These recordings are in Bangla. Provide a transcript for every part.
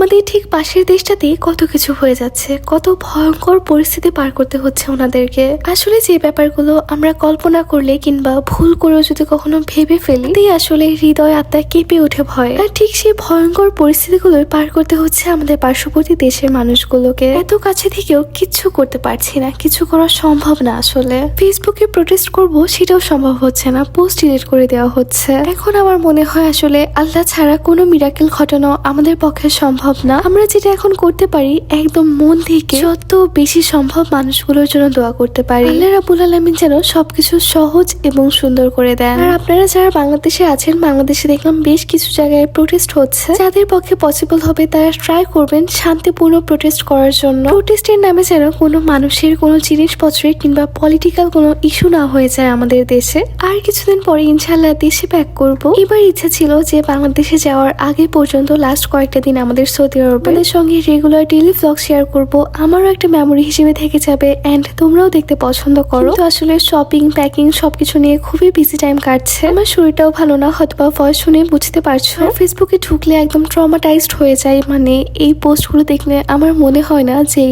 আমাদের ঠিক পাশের দেশটাতেই কত কিছু হয়ে যাচ্ছে, কত ভয়ঙ্কর পরিস্থিতি পার করতে হচ্ছে ওনাদেরকে। আসলে যে ব্যাপারগুলো আমরা কল্পনা করলে কিংবা ভুল করেও যদি কখনো ভেবে ফেলি তাই আসলে হৃদয় আত্মা কেঁপে ওঠে ভয়। আর ঠিক সেই ভয়ঙ্কর পরিস্থিতিগুলোই পার করতে হচ্ছে আমাদের পার্শ্ববর্তী দেশের মানুষগুলোকে। এত কাছে থেকেও কিচ্ছু করতে পারছি না, কিছু করা সম্ভব না আসলে। ফেসবুকে প্রোটেস্ট করব সেটাও সম্ভব হচ্ছে না পোস্ট ডিলিট করে দেওয়া হচ্ছে। এখন আমার মনে হয় আসলে আল্লাহ ছাড়া কোনো মিরাকেল ঘটানো আমাদের পক্ষে সম্ভব না। আমরা যেটা এখন করতে পারি, একদম মন থেকে যত বেশি সম্ভব মানুষগুলোর জন্য দোয়া করতে পারি। আল্লাহ রাবুল আলমিন যেন সবকিছু সহজ এবং সুন্দর করে দেন। আর আপনারা যারা বাংলাদেশে আছেন, বাংলাদেশে দেখলাম বেশ কিছু জায়গায় প্রোটেস্ট হচ্ছে। যাদের পক্ষে পসিবল হবে, তারা ট্রাই করবেন শান্তিপূর্ণ প্রোটেস্ট করার জন্য। প্রোটেস্টের নামে যেন কোনো মানুষের কোনো জিনিসপত্রের কিংবা পলিটিক্যাল কোনো ইস্যু না হয়ে যায় আমাদের দেশে। আর কিছুদিন পরে ইনশাল্লাহ দেশে ব্যাক করব। এবার ইচ্ছা ছিল যে বাংলাদেশে যাওয়ার আগে পর্যন্ত লাস্ট কয়েকটা দিন আমাদের সৌদি আরবের সঙ্গে রেগুলার ডেলি ব্লগ শেয়ার করব। আমারও একটা মেমোরি হিসেবে থেকে যাবে এন্ড তোমরাও দেখতে পছন্দ করো। তো আসলে শপিং প্যাকিং সবকিছু নিয়ে খুবই বিজি টাইম কাটছে। আমার শরীরটাও ভালো না হয়তো বা ভয়েস শুনে বুঝতে পারছ। ফেসবুকে ঢুকলে একদম ট্রমাটাইজড হয়ে যায় মানে এই পোস্টগুলো দেখলে আমার মনে হয় না যে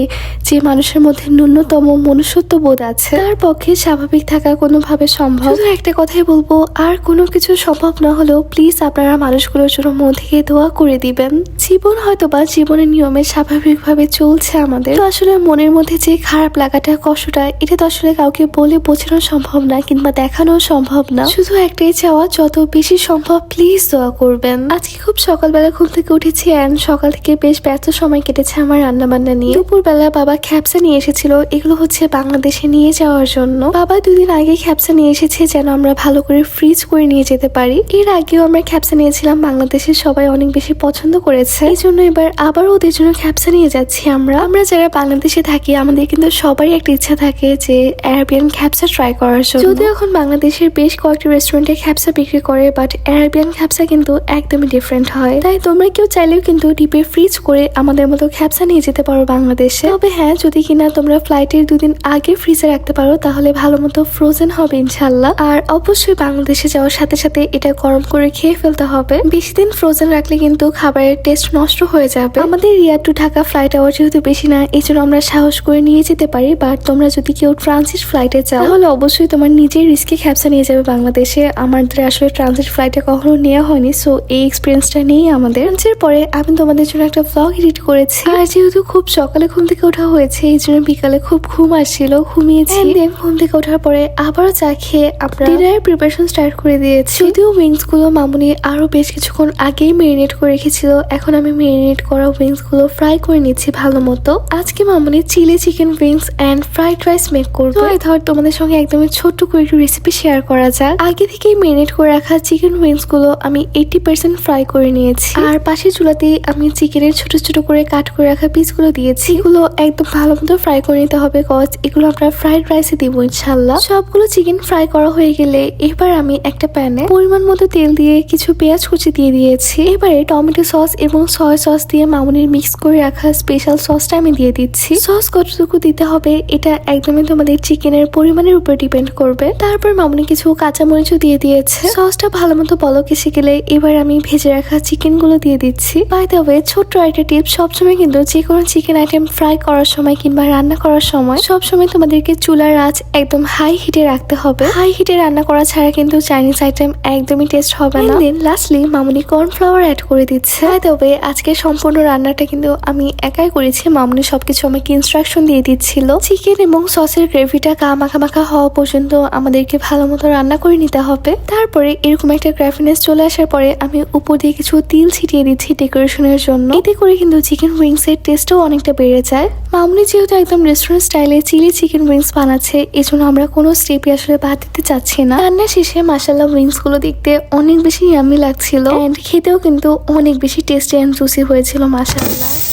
যে মানুষের মধ্যে ন্যূনতম মনুষ্যত্ব বোধ আছে। তার পক্ষে স্বাভাবিক থাকা কোনোভাবে সম্ভব। একটা কথাই বলব, আর কোনো কিছু সম্ভব না হলেও প্লিজ আপনারা মানুষগুলোর জন্য মন থেকে দোয়া করে দিবেন। জীবন হয়তো বা জীবনের নিয়মে স্বাভাবিকভাবে চলছে আমাদের। তো আসলে মনের মধ্যে যে খারাপ লাগাটা, কষ্টটা, এটা তো আসলে কাউকে বলে বোঝানো সম্ভব না কিংবা দেখানো সম্ভব না। শুধু একটাই চাওয়া, যত বেশি সম্ভব প্লিজ দোয়া করবেন। আজকে খুব সকালবেলা ঘুম থেকে উঠেছি অ্যান্ড সকাল থেকে বেশ ব্যস্ত সময় কেটেছে আমার রান্না বান্না নিয়ে। দুপুরবেলা বাবা খ্যাপসা নিয়ে এসেছিল, এগুলো হচ্ছে বাংলাদেশে নিয়ে যাওয়ার জন্য। বাবা দুদিন আগে খ্যাপসা নিয়ে এসেছে যেন আমরা ভালো করে ফ্রিজ করে নিয়ে যেতে পারি। এর আগেও আমরা খ্যাপসা নিয়েছিলাম বাংলাদেশে সবাই অনেক বেশি পছন্দ করেছে। এই জন্য এবার আবারও ওদের জন্য খ্যাপসা নিয়ে যাচ্ছি আমরা। আমরা যারা বাংলাদেশে থাকি, আমাদের কিন্তু সবারই একটা ইচ্ছা থাকে যে অ্যারাবিয়ান খ্যাপসা ট্রাই করার জন্য। যদিও এখন বাংলাদেশের বেশ কয়েকটি রেস্টুরেন্টে খ্যাপসা বিক্রি করে বাট অ্যারাবিয়ান খ্যাপসা কিন্তু একদমই ডিফারেন্ট হয়। তাই তোমরা কেউ চাইলেও কিন্তু ডিপে ফ্রিজ করে আমাদের মতো খ্যাপসা নিয়ে যেতে পারো বাংলাদেশে। তবে হ্যাঁ যদি কিনা তোমরা ফ্লাইটের দুদিন আগে ফ্রিজে রাখতে পারো, তাহলে ভালো মতো ফ্রোজেন হবে ইনশাল্লাহ আর অবশ্যই বাংলাদেশে যাওয়ার সাথে সাথে এটা গরম করে খেয়ে ফেলতে হবে। বেশি দিন ফ্রোজেন রাখলে কিন্তু খাবারের টেস্ট নষ্ট হয়ে যাবে। আমাদের Riyadh to Dhaka flight hour যেহেতু বেশি না এই জন্য আমরা সাহস করে নিয়ে যেতে পারি। বাট তোমরা যদি কেউ ট্রানজিট ফ্লাইটে যাও তাহলে অবশ্যই তোমার নিজের রিস্কে খ্যাপসা নিয়ে যাবে বাংলাদেশে। আমাদের আসলে ট্রানজিট ফ্লাইটে কখনো নেওয়া হয়নি সো এই এক্সপিরিয়েন্সটা নেই আমাদের। লাঞ্চের পরে আমি তোমাদের জন্য একটা ব্লগ এডিট করেছি। আর যেহেতু খুব সকালে ঘুম থেকে ওঠা হয়েছে এই জন্য বিকালে খুব ঘুম আসছিল ঘুমিয়েছি। ঘুম থেকে ওঠার পরে আবারও চা খেয়ে আমরা ডিনারের প্রিপারেশন স্টার্ট করে দিয়েছি। যদিও উইংসগুলো মামুনি আরও বেশ কিছুক্ষণ আগেই মেরিনেট করে রেখেছিল এখন আমি মেরিনেট করা উইংসগুলো ফ্রাই করে নিচ্ছি ভালো মতো। আজকে Mamuni chilli chicken wings and fried rice make করব। তো ধর তোমাদের সঙ্গে একদমই ছোট্ট করে একটু রেসিপি শেয়ার করা যাক। আগে থেকেই মেরিনেট করে রাখা চিকেন উইংসগুলো আমি এইটি পার্সেন্ট ফ্রাই করে নিয়েছি। আর পাশের চুলাতে আমি চিকেনের ছোট ছোট করে কাট করে রাখা পিসগুলো দিয়েছি। এগুলো একদম ভালো মতো ফ্রাই করে নিতে হবে কজ এগুলো আমরা ফ্রাইড রাইসে দিব ইনশাল্লাহ সবগুলো চিকেন ফ্রাই করা হয়ে গেলে এবার আমি একটা প্যানে পরিমাণ মতো তেল দিয়ে কিছু পেঁয়াজ কুচি দিয়ে দিয়েছি। এবারে টমেটো সস এবং সয় সস দিয়ে মামুনির মিক্স করে রাখা স্পেশাল সসটা আমি দিয়ে দিচ্ছি। সস কতটুকু দিতে হবে এটা একদমই তোমাদের চিকেনের পরিমাণের উপর ডিপেন্ড করবে। তারপর মামুনি কিছু কাঁচামরিচও দিয়ে দিয়েছে। সসটা ভালো মতো বলক এসে গেলে এবার আমি ভেজে রাখা চিকেনগুলো দিয়ে দিচ্ছি। বাই দ্য ওয়ে ছোট্ট একটা টিপস সবসময় কিন্তু যে কোনো চিকেন আইটেম ফ্রাই করার সময় কিংবা রান্না করার সময় সবসময় তোমাদেরকে চুলার আঁচ একদম হাই হিটে রাখতে হবে। হাই হিটে রান্না করা ছাড়া কিন্তু চাইনিজ আইটেম একদমই টেস্ট হবে না। Then lastly Mamuni cornflour add করে দিচ্ছে। বাই দ্য ওয়ে আজকে সম্পূর্ণ রান্নাটা কিন্তু আমি একাই করেছি। মামুনি সবকিছু আমাকে ইনস্ট্রাকশন দিয়ে দিচ্ছিল। চিকেন এবং সসের গ্রেভিটা গা মাখা হওয়া পর্যন্ত আমাদেরকে ভালো মতো রান্না করে নিতে হবে। তারপরে এরকম একটা গ্রাফিনেস চলে আসার পরে আমি উপর দিয়ে কিছু তিল ছিটিয়ে দিচ্ছি ডেকোরেশনের জন্য। এতে করে কিন্তু চিকেন উইংস এর টেস্টও অনেকটা বেড়ে যায়। মামনি যেহেতু একদম রেস্টুরেন্ট স্টাইলে চিলি চিকেন উইংস বানাচ্ছে, এজন্য আমরা কোনো স্টেপই আসলে বাদ দিতে চাচ্ছি না। রান্না শেষে মাসাল্লাহ উইংসগুলো দেখতে অনেক বেশি ইয়ামি লাগছিল। এন্ড খেতেও কিন্তু অনেক বেশি টেস্টি অ্যান্ড জুসি হয়েছিল মাসাল্লাহ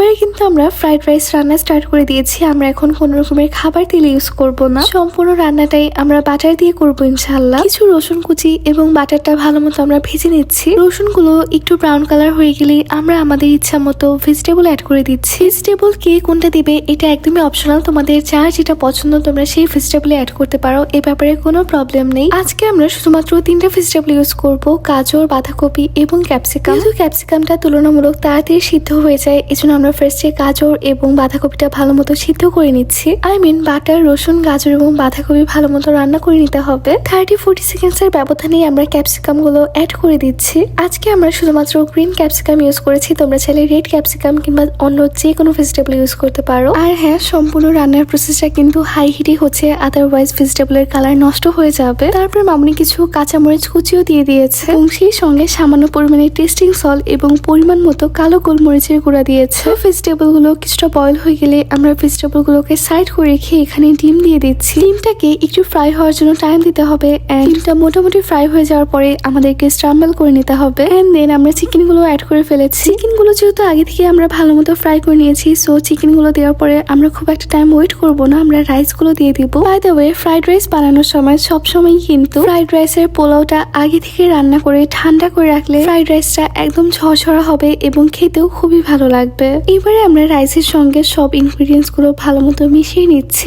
এবারে কিন্তু আমরা ফ্রাইড রাইস রান্না স্টার্ট করে দিয়েছি। আমরা এখন কোনো রকমের খাবার তেল ইউজ করব না। সম্পূর্ণ রান্নাটাই আমরা বাটার দিয়ে করব ইনশাল্লাহ কিছু রসুন কুচি এবং বাটারটা ভালো মতো আমরা ভেজে নিচ্ছি। রসুনগুলো একটু ব্রাউন কালার হয়ে গেলে আমরা আমাদের ইচ্ছা মতো ভেজিটেবল অ্যাড করে দিচ্ছি। ভেজিটেবল কে কোনটা দিবে এটা একদমই অপশনাল তোমাদের যার যেটা পছন্দ তোমরা সেই ভেজিটেবল অ্যাড করতে পারো। এ ব্যাপারে কোনো প্রবলেম নেই। আজকে আমরা শুধুমাত্র তিনটা ভেজিটেবল ইউজ করব। গাজর, বাঁধাকপি এবং ক্যাপসিকাম ক্যাপসিকামটা তুলনামূলক তাড়াতাড়ি সিদ্ধ হয়ে যায়, এজন্য আমরা ফার্স্টে গাজর এবং বাঁধাকপিটা ভালো মতো সিদ্ধ করে নিচ্ছি। আই মিন বাটার রসুন, গাজর এবং বাঁধাকপি ভালো মতো রান্না করে নিতে হবে। থার্টি ফোর্টি সেকেন্ডস এর ব্যবধানেই আমরা ক্যাপসিকামগুলো অ্যাড করে দিচ্ছি। আজকে আমরা শুধুমাত্র গ্রিন ক্যাপসিকাম ইউজ করেছি। তোমরা চাইলে রেড ক্যাপসিকাম কিংবা অন্য যে কোনো ভেজিটেবল ইউজ করতে পারো। আর হ্যাঁ সম্পূর্ণ রান্নার প্রসেসটা কিন্তু হাই হিটই হচ্ছে। আদারওয়াইজ ভেজিটেবলের কালার নষ্ট হয়ে যাবে। তারপর মামনি কিছু কাঁচামরিচ কুচিও দিয়ে দিয়েছে এবং সেই সঙ্গে সামান্য পরিমাণে টেস্টিং সল এবং পরিমাণ মতো কালো গোলমরিচের গুঁড়া দিয়েছে। ভেজিটেবলগুলো কিছুটা বয়ল হয়ে গেলে আমরা ভেজিটেবলগুলোকে সাইড করে রেখে এখানে ডিম দিয়ে দিচ্ছি। ডিমটাকে একটু ফ্রাই হওয়ার জন্য টাইম দিতে হবে and ডিমটা মোটামুটি ফ্রাই হয়ে যাওয়ার পরে আমাদেরকে স্ট্রাম্বল করে নিতে হবে অ্যান্ড দেন আমরা চিকেনগুলো অ্যাড করে ফেলেছি। চিকেনগুলো যেহেতু আগে থেকে আমরা ভালো মতো ফ্রাই করে নিয়েছি সো চিকেনগুলো দেওয়ার পরে আমরা খুব একটা টাইম ওয়েট করব না, আমরা রাইসগুলো দিয়ে দিব। By the way fried rice বানানোর সময় সব সময় কিন্তু ফ্রাইড রাইসের পোলাওটা আগে থেকে রান্না করে ঠান্ডা করে রাখলে ফ্রাইড রাইসটা একদম ঝরঝরা হবে এবং খেতেও খুবই ভালো লাগবে। এবারে আমরা রাইসের সঙ্গে সব ইনগ্রিডিয়েন্টসগুলো ভালো মতো মিশিয়ে নিচ্ছি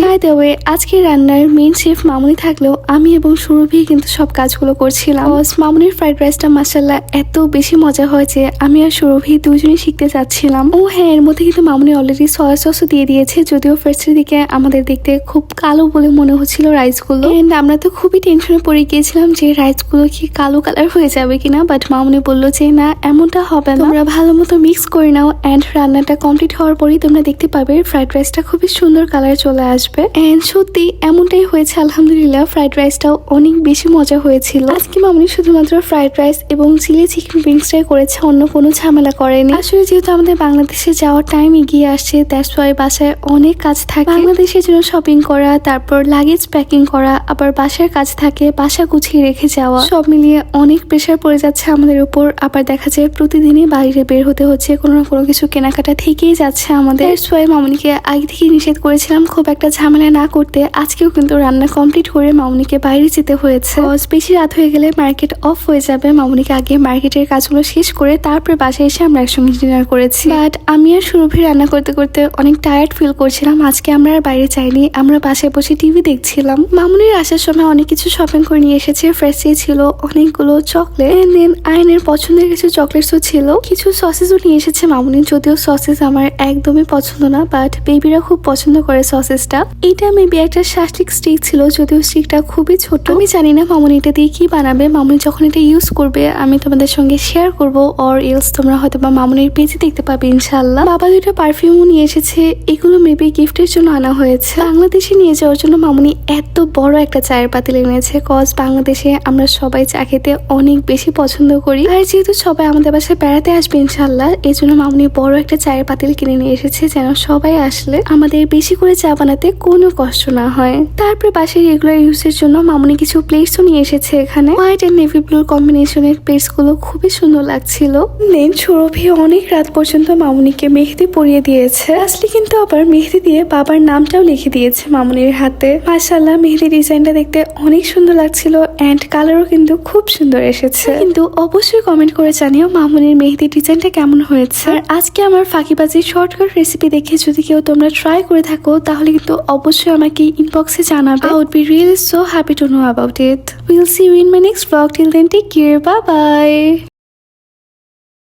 আজকে রান্নার মেন শেফ মামুনি থাকলেও আমি এবং সুরভি কিন্তু সব কাজগুলো করছিলাম। মামুনির ফ্রাইড রাইসটা মাসাল্লাহ এত বেশি মজা হয় যে আমি আর সুরভি দুজনেই শিখতে চাচ্ছিলাম। ও হ্যাঁ এর মধ্যে কিন্তু মামুনি অলরেডি সয়া সসও দিয়ে দিয়েছে, যদিও ফার্স্টের দিকে আমাদের দেখতে খুব কালো বলে মনে হচ্ছিল রাইসগুলো এন্ড আমরা তো খুবই টেনশনে পড়ে গিয়েছিলাম যে রাইসগুলো কি কালো কালার হয়ে যাবে কিনা বাট মামুনি বলল যে না, এমনটা হবে না। তোমরা ভালো মতো মিক্স করে নাও এন্ড রান্নাটা কমপ্লিট হওয়ার পরেই তোমরা দেখতে পাবে ফ্রাইড রাইসটা খুবই সুন্দর কালার চলে আসবে। এন্ড সত্যি এমনটাই হয়েছে, আলহামদুলিল্লাহ ফ্রাইড রাইসটাও অনেক বেশি মজা হয়েছিল। আজকে মামুনি শুধুমাত্র ফ্রাইড রাইস এবং চিলি চিকেন উইংসটাই করেছে, অন্য কোনো ঝামেলা করেনি। আসলে যেহেতু আমাদের বাংলাদেশে যাওয়ার টাইম এগিয়ে আসছে দ্যাটস ওয়াই বাসায় অনেক কাজ থাকে। বাংলাদেশের জন্য শপিং করা, তারপর লাগেজ প্যাকিং করা, আবার বাসার কাজ থাকে, বাসা গুছিয়ে রেখে যাওয়া। সব মিলিয়ে অনেক প্রেশার পড়ে যাচ্ছে আমাদের উপর, আবার দেখা যায় প্রতিদিনই বাইরে বের হতে হচ্ছে, কোনো না কোনো কিছু কেনাকাটা থেকেই যাচ্ছে আমাদের। সোয়াই মামুনিকে আগে থেকেই নিষেধ করেছিলাম খুব একটা ঝামেলা না করতে। আজকেও কিন্তু রান্না কমপ্লিট করে মামুনিকে বাইরে যেতে হয়েছে। বেশি রাত হয়ে গেলে মার্কেট অফ হয়ে যাবে। মামুনিকে আগে মার্কেটের কাজগুলো শেষ করে তারপরে বাসায় এসে আমরা একসঙ্গে ডিনার করেছি। বাট আমি আর সুরভি রান্না করতে করতে অনেক টায়ার্ড ফিল করছিলাম। আজকে আমরা আর বাইরে যাইনি। আমরা বাসায় বসে টিভি দেখছিলাম। মামুনির আসার সময় অনেক কিছু শপিং করে নিয়ে এসেছে। ফ্রেশে ছিল অনেকগুলো চকলেট দেন আয়নের পছন্দের কিছু চকলেটসও ছিল। কিছু সসেসও নিয়ে এসেছে মামুনি। যদিও সসেস আমার একদমই পছন্দ না বাট বেবিরা খুব পছন্দ করে সসেসটা এটা মেবি একটা শাস্টিক স্টিক ছিল, যদিও স্টিকটা খুবই ছোট। আমি জানি না মামুনি এটা দিয়ে কি বানাবে। মামুনি যখন এটা ইউজ করবে, আমি তোমাদের সঙ্গে শেয়ার করব অর এলস তোমরা হয়তো বা মামুনির পেজে দেখতে পাবে ইনশাল্লাহ বাবা দুটো পারফিউমও নিয়ে এসেছে, এগুলো মেবি গিফটের জন্য আনা হয়েছে। বাংলাদেশে নিয়ে যাওয়ার জন্য মামুনি এত বড় একটা চায়ের পাতিল এনেছে কজ বাংলাদেশে আমরা সবাই চা খেতে অনেক বেশি পছন্দ করি। আর যেহেতু সবাই আমাদের বাসায় বেড়াতে আসবে ইনশাল্লাহ এই জন্য মামুনি বড় একটা চায়ের পাতিল কিনে নিয়ে এসেছে যেন সবাই আসলে আমাদের বেশি করে চা বানাতে কোনো কষ্ট না হয়। তারপরে বাসায় রেগুলার ইউজের জন্য মামুনি কিছু প্লেটসও নিয়ে এসেছে এখানে। হোয়াইট এন্ড নেভি ব্লুর কম্বিনেশনের প্লেটসগুলো খুবই সুন্দর লাগছিল। দেন সুরভি অনেক রাত পর্যন্ত মামুনিকে মেহেদি পরিয়ে দিয়েছে। আসলে কিন্তু আবার মেহেদি দিয়ে বাবার নামটাও লিখে দিয়েছে মামুনির হাতে। মাশাল্লাহ মেহেদি ডিজাইনটা দেখতে অনেক সুন্দর লাগছিল অ্যান্ড কালারও কিন্তু খুব সুন্দর এসেছে। কিন্তু অবশ্যই কমেন্ট করে জানিও মামুনির মেহেদি ডিজাইনটা কেমন হয়েছে। আর আজকে আমার ফাঁকিবাজি শর্টকাট রেসিপি দেখে যদি কেউ তোমরা ট্রাই করে থাকো, তাহলে কিন্তু অবশ্যই আমাকে ইনবক্সে জানাবে। I would be really so happy to know about it will see you in my next blog till then take care bye bye